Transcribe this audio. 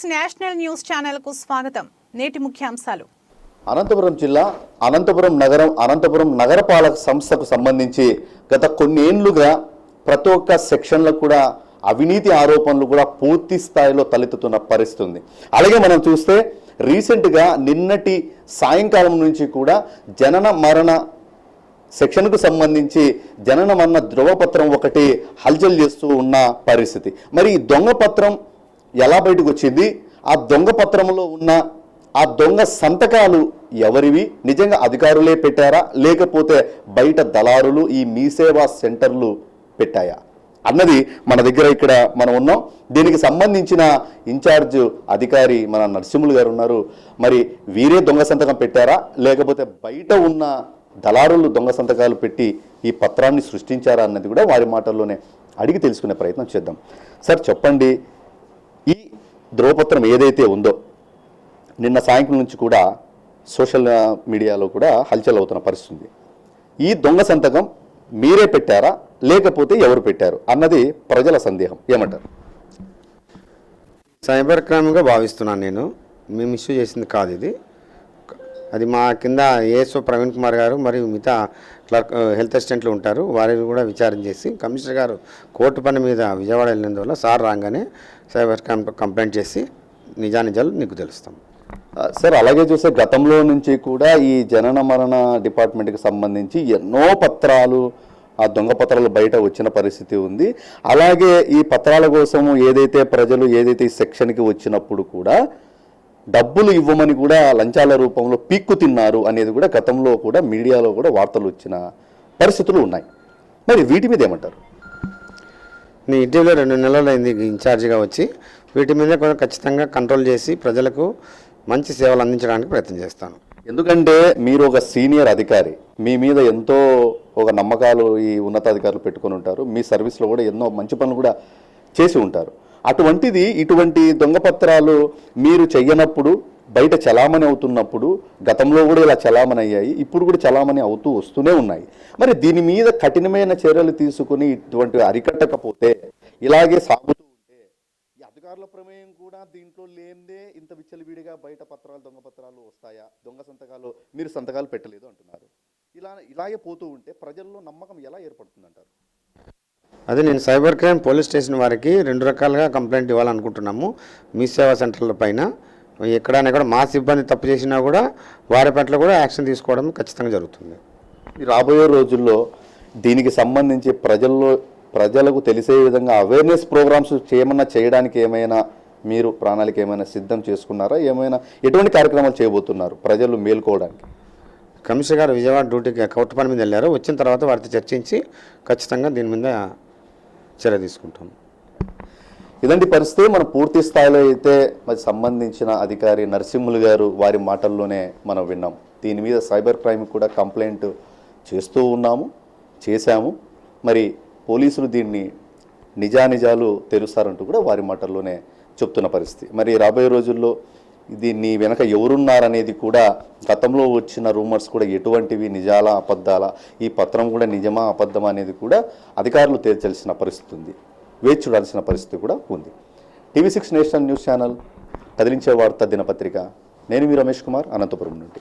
Six national news ఛానల్కు స్వాగతం. నేటి ముఖ్యాంశాలు. అనంతపురం జిల్లా అనంతపురం నగరం అనంతపురం నగరపాలక సంస్థకు సంబంధించి గత కొన్నేళ్ళుగా ప్రతి ఒక్క సెక్షన్లో కూడా అవినీతి ఆరోపణలు కూడా పూర్తి స్థాయిలో తలెత్తుతున్న పరిస్థితి ఉంది అలాగే మనం చూస్తే రీసెంట్గా నిన్నటి సాయంకాలం నుంచి కూడా జనన మరణ సెక్షన్కు సంబంధించి జనన మరణ ధృవపత్రం ఒకటి హల్చల్ చేస్తూ ఉన్న పరిస్థితి. మరి ఈ దొంగ పత్రం ఎలా బయటకు వచ్చింది ఆ దొంగ పత్రంలో ఉన్న ఆ దొంగ సంతకాలు ఎవరివి? నిజంగా అధికారులే పెట్టారా? లేకపోతే బయట దళారులు ఈ మీ సేవా సెంటర్లు పెట్టాయా? అన్నది మన దగ్గర ఇక్కడ మనం ఉన్నాం. దీనికి సంబంధించిన ఇన్ఛార్జ్ అధికారి మన నరసింహులు గారు ఉన్నారు. మరి వీరే దొంగ సంతకం పెట్టారా? లేకపోతే బయట ఉన్న దళారులు దొంగ సంతకాలు పెట్టి ఈ పత్రాన్ని సృష్టించారా అన్నది కూడా వారి మాటల్లోనే అడిగి తెలుసుకునే ప్రయత్నం చేద్దాం. సార్ చెప్పండి. ఈ ధ్రువపత్రం ఏదైతే ఉందో నిన్న సాయంత్రం నుంచి కూడా సోషల్ మీడియాలో కూడా హల్చల్ అవుతున్న పరిస్థితి ఉంది ఈ దొంగ సంతకం మీరే పెట్టారా? లేకపోతే ఎవరు పెట్టారు? అన్నది ప్రజల సందేహం. ఏమంటారు? సైబర్ క్రైమ్గా భావిస్తున్నాను నేను. మేము ఇష్యూ చేసింది కాదు ఇది. అది మా కింద ఏఎస్ఓ ప్రవీణ్ కుమార్ గారు మరియు మిగతా క్లర్క్ హెల్త్ అసిస్టెంట్లు ఉంటారు. వారిని కూడా విచారణ చేసి కమిషనర్ గారు కోర్టు పని మీద విజయవాడ వెళ్ళినందువల్ల సార్ రాగానే సైబర్ కంప్లైంట్ చేసి నిజానిజాలు నీకు తెలుస్తాం. సార్ అలాగే చూస్తే గతంలో నుంచి కూడా ఈ జనన మరణ డిపార్ట్మెంట్కి సంబంధించి ఎన్నో పత్రాలు ఆ దొంగ పత్రాలు బయట వచ్చిన పరిస్థితి ఉంది. అలాగే ఈ పత్రాల కోసం ఏదైతే ప్రజలు ఏదైతే ఈ సెక్షన్కి వచ్చినప్పుడు కూడా డబ్బులు ఇవ్వమని కూడా లంచాల రూపంలో పీక్కు తిన్నారు అనేది కూడా గతంలో కూడా మీడియాలో కూడా వార్తలు వచ్చిన పరిస్థితులు ఉన్నాయి. మరి వీటి మీద ఏమంటారు? నేను ఇటీవల రెండు నెలలైంది ఇన్ఛార్జిగా వచ్చి వీటి మీద కొంచెం ఖచ్చితంగా కంట్రోల్ చేసి ప్రజలకు మంచి సేవలు అందించడానికి ప్రయత్నం చేస్తాను. ఎందుకంటే మీరు ఒక సీనియర్ అధికారి మీ మీద ఎంతో ఒక నమ్మకాలు ఈ ఉన్నతాధికారులు పెట్టుకొని ఉంటారు మీ సర్వీస్లో కూడా ఎన్నో మంచి పనులు కూడా చేసి ఉంటారు. అటువంటిది ఇటువంటి దొంగ పత్రాలు మీరు చెయ్యనప్పుడు బయట చలామణి అవుతున్నప్పుడు గతంలో కూడా ఇలా చలామణి అయ్యాయి ఇప్పుడు కూడా చలామణి అవుతూ వస్తూనే ఉన్నాయి. మరి దీని మీద కఠినమైన చర్యలు తీసుకుని ఇటువంటి అరికట్టకపోతే ఇలాగే సాగుతూ ఉంటే ఈ అధికారుల ప్రమేయం కూడా దీంట్లో లేనిదే ఇంత విచ్చలవిడిగా బయట పత్రాలు దొంగ పత్రాలు వస్తాయా? దొంగ సంతకాలు మీరు సంతకాలు పెట్టలేదు అంటున్నారు. ఇలా ఇలాగే పోతూ ఉంటే ప్రజల్లో నమ్మకం ఎలా ఏర్పడుతుందంటారు? అదే నేను సైబర్ క్రైమ్ పోలీస్ స్టేషన్ వారికి రెండు రకాలుగా కంప్లైంట్ ఇవ్వాలనుకుంటున్నాము. మీ సేవా సెంటర్ల పైన ఎక్కడైనా కూడా మా సిబ్బంది తప్పు చేసినా కూడా వారి పట్ల కూడా యాక్షన్ తీసుకోవడం ఖచ్చితంగా జరుగుతుంది. రాబోయే రోజుల్లో దీనికి సంబంధించి ప్రజల్లో ప్రజలకు తెలిసే విధంగా అవేర్నెస్ ప్రోగ్రామ్స్ చేయమన్నా చేయడానికి ఏమైనా మీరు ప్రణాళిక ఏమైనా సిద్ధం చేసుకున్నారా? ఏమైనా ఎటువంటి కార్యక్రమాలు చేయబోతున్నారు ప్రజలు మేల్కోవడానికి? కమిషనర్ గారు విజయవాడ డ్యూటీకి కోర్టు పని మీద వెళ్ళారు. వచ్చిన తర్వాత వారితో చర్చించి ఖచ్చితంగా దీని మీద చర్య తీసుకుంటాం. ఇలాంటి పరిస్థితి మనం పూర్తి స్థాయిలో అయితే మరి సంబంధించిన అధికారి నరసింహులు గారు వారి మాటల్లోనే మనం విన్నాం. దీని మీద సైబర్ క్రైమ్ కూడా కంప్లైంట్ చేస్తూ ఉన్నాము చేశాము. మరి పోలీసులు దీన్ని నిజానిజాలు తెలుస్తారంటూ కూడా వారి మాటల్లోనే చెప్తున్న పరిస్థితి. మరి రాబోయే రోజుల్లో దీన్ని వెనక ఎవరున్నారనేది కూడా గతంలో వచ్చిన రూమర్స్ కూడా ఎటువంటివి నిజాలా అబద్ధాలా ఈ పత్రం కూడా నిజమా అబద్ధమా అనేది కూడా అధికారులు తేల్చాల్సిన పరిస్థితి ఉంది. వేచి చూడాల్సిన పరిస్థితి కూడా ఉంది. TV six national news channel కదిలించే వార్త దినపత్రిక. నేను మీ రమేష్ కుమార్ అనంతపురం నుండి.